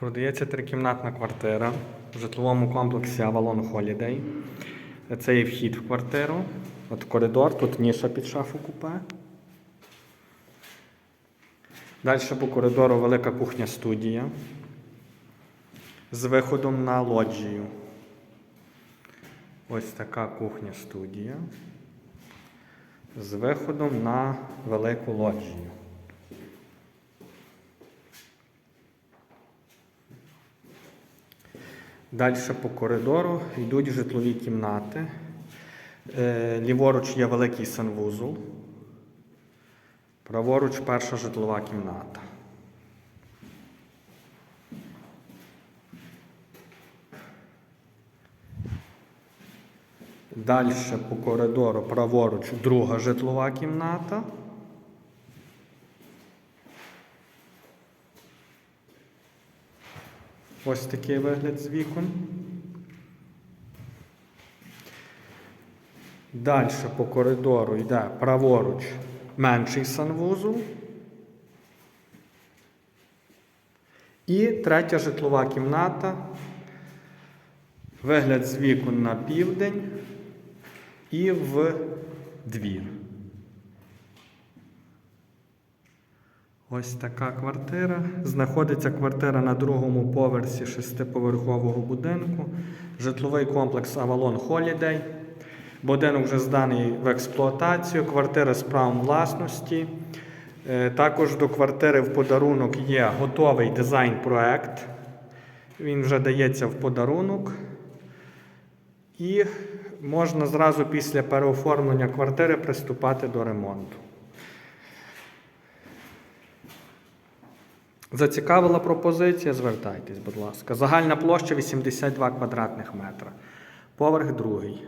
Продається трикімнатна квартира в житловому комплексі Avalon Holiday. Це є вхід в квартиру. От коридор, тут ніша під шафу купе. Далі по коридору велика кухня студія з виходом на лоджію. Ось така кухня студія з виходом на велику лоджію. Далі по коридору йдуть житлові кімнати. Е, Ліворуч є великий санвузол. Праворуч перша житлова кімната. Далі по коридору праворуч друга житлова кімната. Ось такий вигляд з вікон. Далі по коридору йде праворуч менший санвузол. І третя житлова кімната. Вигляд з вікон на південь і в двір. Ось така квартира. Знаходиться квартира на другому поверсі шестиповерхового будинку. Житловий комплекс Avalon Holiday. Будинок вже зданий в експлуатацію, квартира з правом власності. Е, Також до квартири в подарунок є готовий дизайн-проект. Він вже дається в подарунок. І можна зразу після переоформлення квартири приступати до ремонту. Зацікавила пропозиція? Звертайтесь, будь ласка. Загальна площа 82 квадратних метра. Поверх другий.